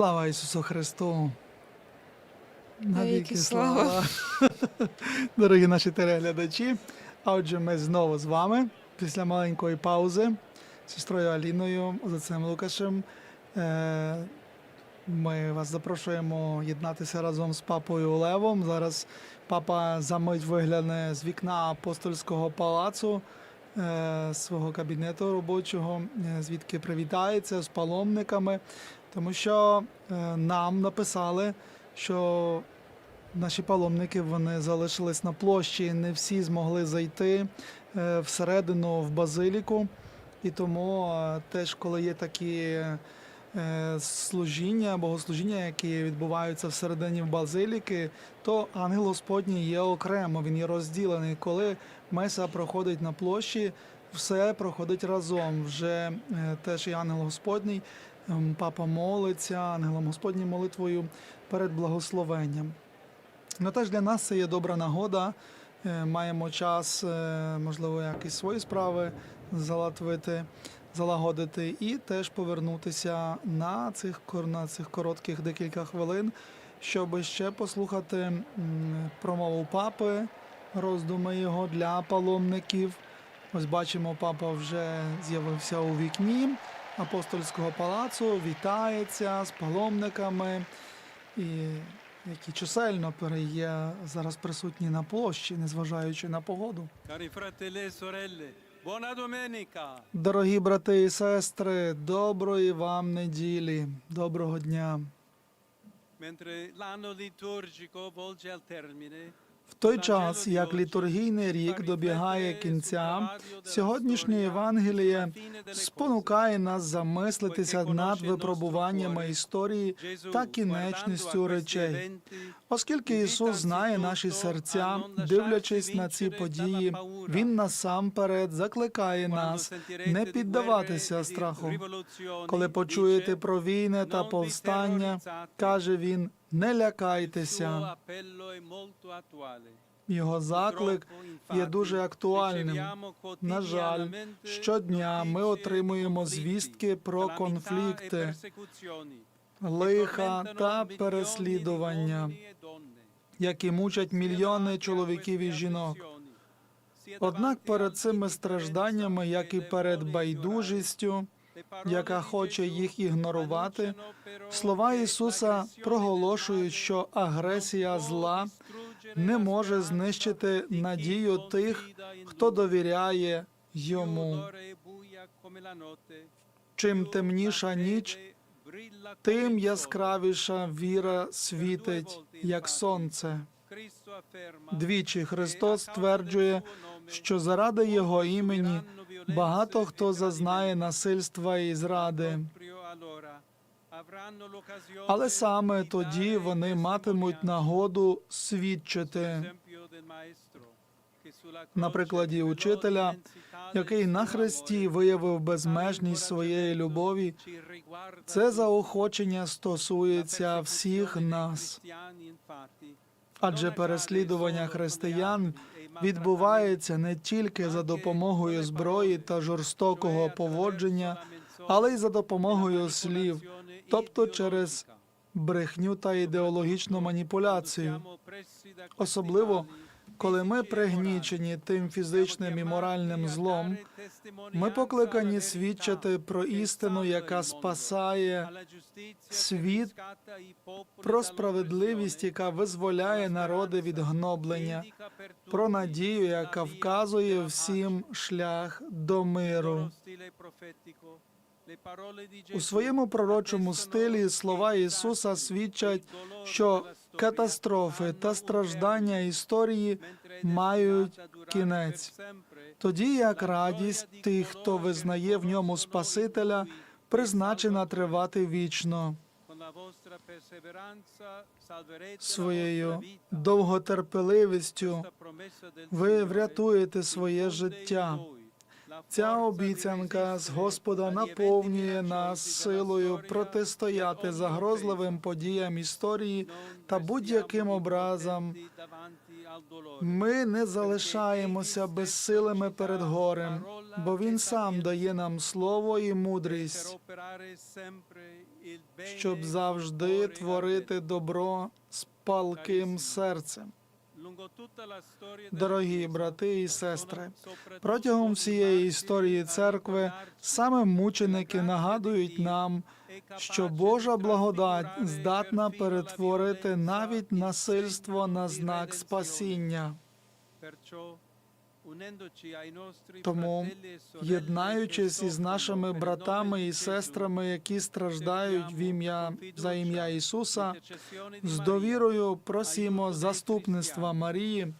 Слава Ісусу Христу! Навіки слава. Дорогі наші телеглядачі. А отже, ми знову з вами після маленької паузи з сестрою Аліною, отцем Лукашем. Е, Ми вас запрошуємо єднатися разом з папою Левом. Зараз папа за мить вигляне з вікна апостольського палацу свого кабінету робочого, е, звідки привітається з паломниками, тому що е, нам написали, що наші паломники вони залишились на площі, не всі змогли зайти е, всередину в базиліку. І тому е, теж, коли є такі е, служіння, богослужіння, які відбуваються всередині базиліки, то ангел Господній є окремо, він є розділений. Коли меса проходить на площі, все проходить разом. Вже е, теж і ангел Господній, папа молиться ангелом Господнім молитвою перед благословенням. Ну теж для нас це є добра нагода. Е, Маємо час, е, можливо, якісь свої справи залатвити, залагодити і теж повернутися на цих, на цих коротких декілька хвилин, щоб ще послухати промову папи, роздуми його для паломників. Ось бачимо, папа вже з'явився у вікні апостольського палацу, вітається з паломниками. І які чисельно є зараз присутні на площі, незважаючи на погоду. Sorelle, buona domenica! Дорогі брати і сестри, доброї вам неділі, доброго дня. Mentre l'anno liturgico volge al termine, В той час, як літургійний рік добігає кінця, сьогоднішнє Євангеліє спонукає нас замислитися над випробуваннями історії та кінечністю речей. Оскільки Ісус знає наші серця, дивлячись на ці події, Він насамперед закликає нас не піддаватися страху. Коли почуєте про війни та повстання, каже він, не лякайтеся. Його заклик є дуже актуальним. На жаль, щодня ми отримуємо звістки про конфлікти, лиха та переслідування, які мучать мільйони чоловіків і жінок. Однак перед цими стражданнями, як і перед байдужістю, яка хоче їх ігнорувати, слова Ісуса проголошують, що агресія зла не може знищити надію тих, хто довіряє йому. Чим темніша ніч, тим яскравіша віра світить, як сонце. Двічі Христос стверджує, що заради Його імені багато хто зазнає насильства і зради. Але саме тоді вони матимуть нагоду свідчити на прикладі учителя, який на хресті виявив безмежність своєї любові. Це заохочення стосується всіх нас, адже переслідування християн відбувається не тільки за допомогою зброї та жорстокого поводження, але й за допомогою слів, тобто через брехню та ідеологічну маніпуляцію. Особливо, коли ми пригнічені тим фізичним і моральним злом, ми покликані свідчити про істину, яка спасає світ, про справедливість, яка визволяє народи від гноблення, про надію, яка вказує всім шлях до миру. У своєму пророчому стилі слова Ісуса свідчать, що катастрофи та страждання історії мають кінець, тоді як радість тих, хто визнає в ньому Спасителя, призначена тривати вічно. Своєю довготерпеливістю ви врятуєте своє життя. Ця обіцянка з Господа наповнює нас силою протистояти загрозливим подіям історії та будь-яким образам. Ми не залишаємося безсилими перед горем, бо Він сам дає нам слово і мудрість, щоб завжди творити добро з палким серцем. Дорогі брати і сестри, протягом всієї історії церкви саме мученики нагадують нам, що Божа благодать здатна перетворити навіть насильство на знак спасіння. Тому, єднаючись із нашими братами і сестрами, які страждають в ім'я за ім'я Ісуса, з довірою просімо заступництва Марії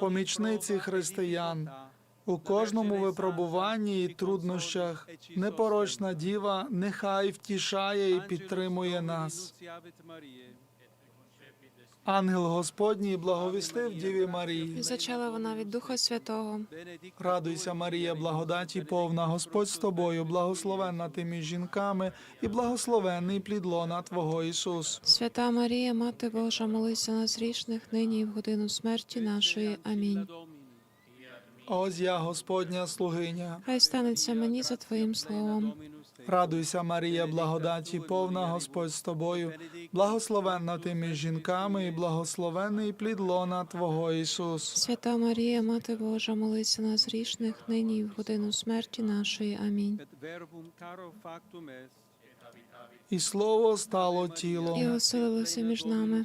помічниці християн. у кожному випробуванні і труднощах. Непорочна діва нехай втішає і підтримує нас. Ангел Господній благовістив Діві Марії. зачала вона від Духа Святого. Радуйся, Марія, благодаті повна, Господь з тобою, благословенна ти між жінками, і благословенний плід лона Твого Ісус. Свята Марія, Мати Божа, молися нас грішних, нині і в годину смерті нашої. Амінь. Ось я, Господня слугиня. Хай станеться мені за Твоїм словом. Радуйся, Марія, благодаті повна, Господь з тобою, благословенна ти між жінками, і благословенний плід лона Твого Ісус. Свята Марія, Мати Божа, молися нас грішних, нині і в годину смерті нашої. Амінь. І слово стало І оселилося між нами.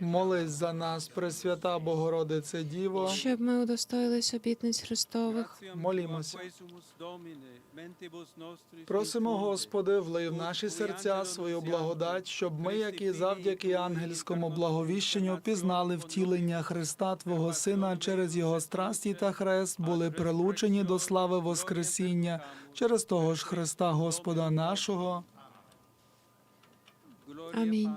Молись за нас, Пресвята Богородице Діво. Щоб ми удостоїлись обітниць Христових. Молімося. Просимо, Господи, влий в наші серця свою благодать, щоб ми, як і завдяки ангельському благовіщенню, пізнали втілення Христа, Твого Сина, через Його страсті та хрест, були прилучені до слави Воскресіння, через того ж Христа Господа нашого. Амінь.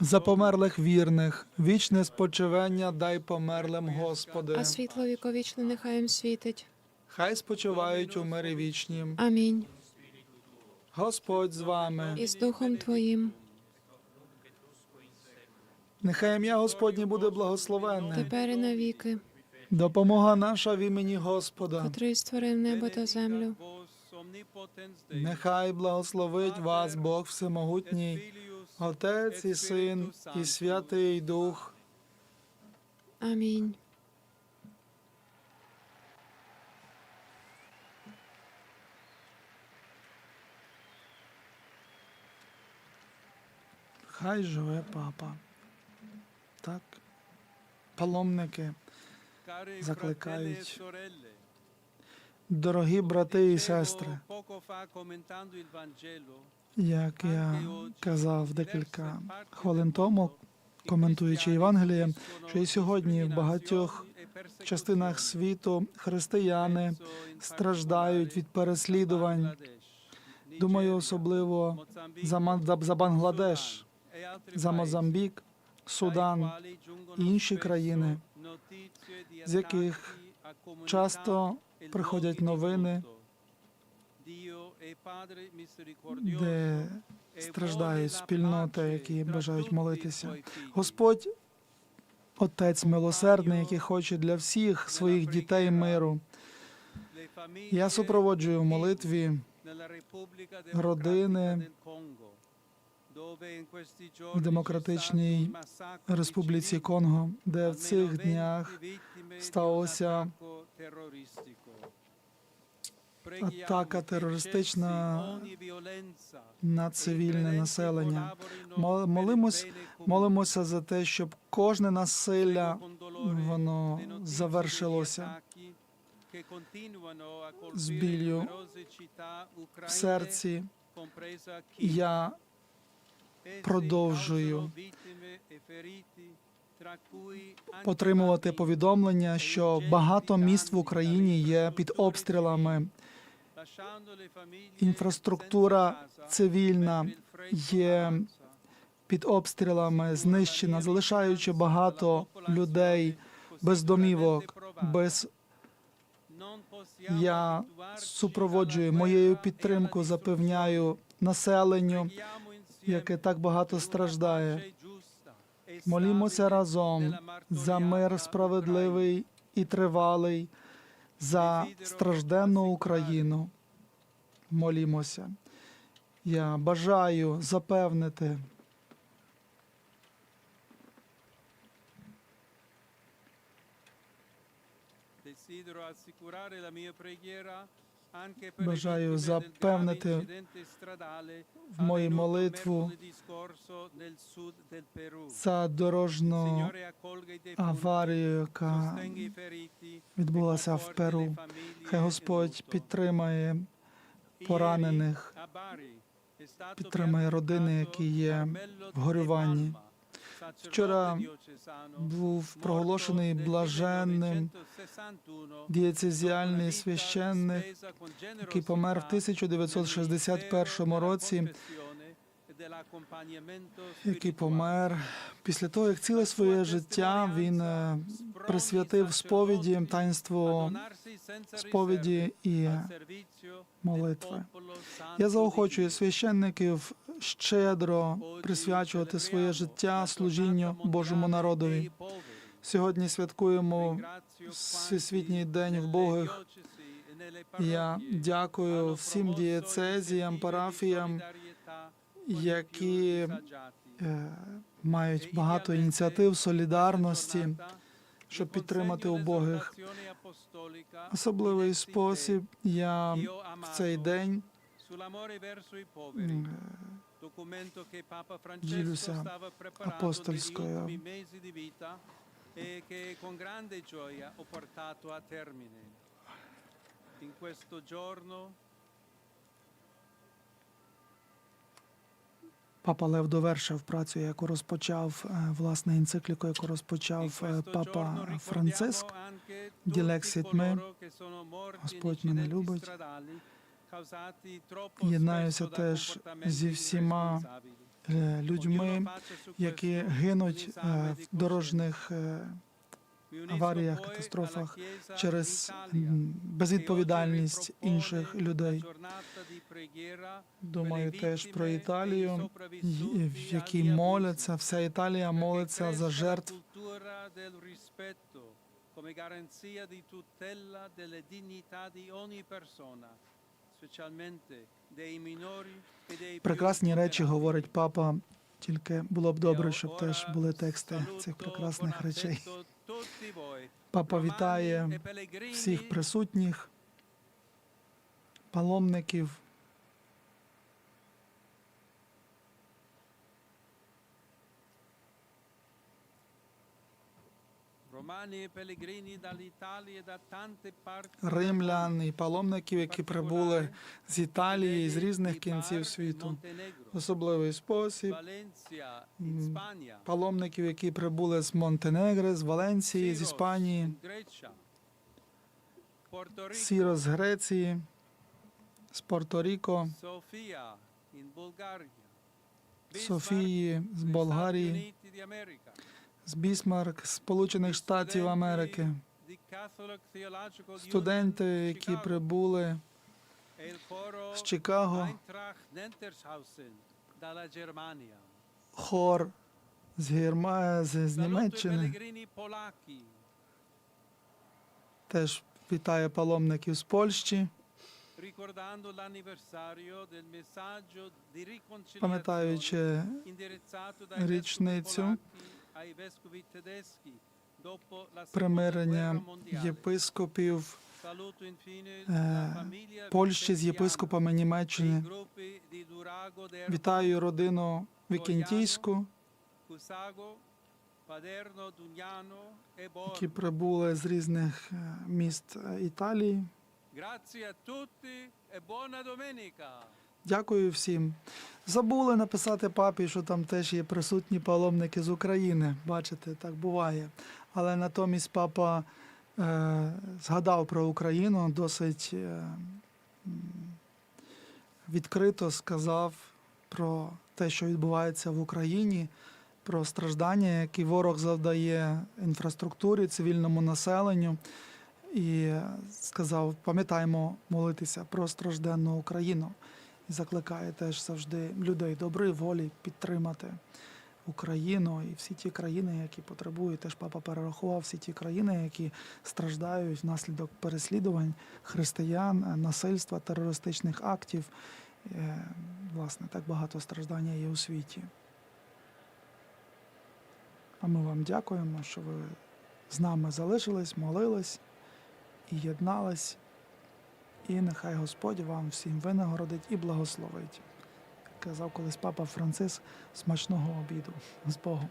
За померлих вірних, вічне спочивання дай померлим, Господи. А світло віковічне нехай їм світить. Хай спочивають у мирі вічнім. Амінь. Господь з вами. І з Духом Твоїм, Нехай ім'я Господнє буде благословенне. тепер і навіки, Допомога наша в імені Господа. котрий створив небо та землю. Нехай благословить вас Бог Всемогутній, Отець і Син, і Святий Дух. Амінь. Хай живе папа. Так. Паломники, закликають. Дорогі брати і сестри, як я казав декілька хвилин тому, коментуючи Євангеліє, що і сьогодні в багатьох частинах світу християни страждають від переслідувань. Думаю, особливо за Бангладеш, за Мозамбік, Судан і інші країни, з яких часто приходять новини, де страждають спільноти, які бажають молитися. Господь, Отець милосердний, який хоче для всіх своїх дітей миру. Я супроводжую в молитві родини в Демократичній Республіці Конго, де в цих днях сталося атака терористична на цивільне населення. Молимось, молимося за те, щоб кожне насилля воно завершилося з біллю в серці. Я продовжую отримувати повідомлення, що багато міст в Україні є під обстрілами. Інфраструктура цивільна є під обстрілами, знищена, залишаючи багато людей без домівок, без я супроводжую моєю підтримкою, запевняю населенню, яке так багато страждає. Молімося разом за мир справедливий і тривалий, за стражденну Україну. Молімося. Я бажаю запевнити Бажаю запевнити в мою молитву за дорожну аварію, яка відбулася в Перу. Хай Господь підтримає поранених, підтримає родини, які є в горюванні. Вчора був проголошений блаженним дієцезіальний священник, який помер в 1961 році, який помер після того, як ціле своє життя він е, присвятив сповіді таїнству сповіді і молитви. Я заохочую священників щедро присвячувати своє життя служінню Божому народові. Сьогодні святкуємо Всесвітній день вбогих. Я дякую всім дієцезіям, парафіям, які е, мають багато ініціатив солідарності, щоб підтримати убогих. Особливий спосіб я в цей день ділюся апостольською. In questo giorno Папа Лев довершив працю, яку розпочав е, власне енцикліку, яку розпочав е, папа Франциск. Ділексіт ми, Господь мене любить. Єднаюся теж зі всіма е, людьми, які гинуть в дорожніх аваріях, катастрофах через безвідповідальність інших людей. Думаю теж про Італію, в якій моляться, вся Італія молиться за жертв come garanzia di tutela delle dignità di ogni persona, specialmente dei minori e dei Прекрасні речі говорить папа. Тільки було б добре, щоб теж були тексти цих прекрасних речей. Папа вітає всіх присутніх, паломників. Римлян і паломників, які прибули з Італії, з різних кінців світу. Особливий спосіб. Паломників, які прибули з Монтенегри, з Валенції, з Іспанії, Сіро з Греції, з Порто-Ріко, Софії, з Болгарії, з Бісмарк, з Сполучених Штатів Америки, студенти, які прибули e з Чикаго, хор з Герма... з, Німеччини. Теж вітає паломників з Польщі, пам'ятаючи річницю примирення єпископів Е, Польщі з єпископами Німеччини. Вітаю родину Вікентійську, e які прибули з різних е, міст е, Італії. Grazie a tutti e buona domenica. Дякую всім. Забули написати папі, що там теж є присутні паломники з України. Бачите, так буває. Але натомість папа е, згадав про Україну досить е, відкрито сказав про те, що відбувається в Україні, про страждання, які ворог завдає інфраструктурі, цивільному населенню. І сказав: пам'ятаємо молитися про стражденну Україну і закликає теж завжди людей доброї волі підтримати Україну і всі ті країни, які потребують. Теж папа перерахував всі ті країни, які страждають внаслідок переслідувань християн, е, насильства, терористичних актів. Е, Власне, так багато страждання є у світі. А ми вам дякуємо, що ви з нами залишились, молились і єднались. І нехай Господь вам всім винагородить і благословить. Казав колись папа Францис смачного обіду з Богом.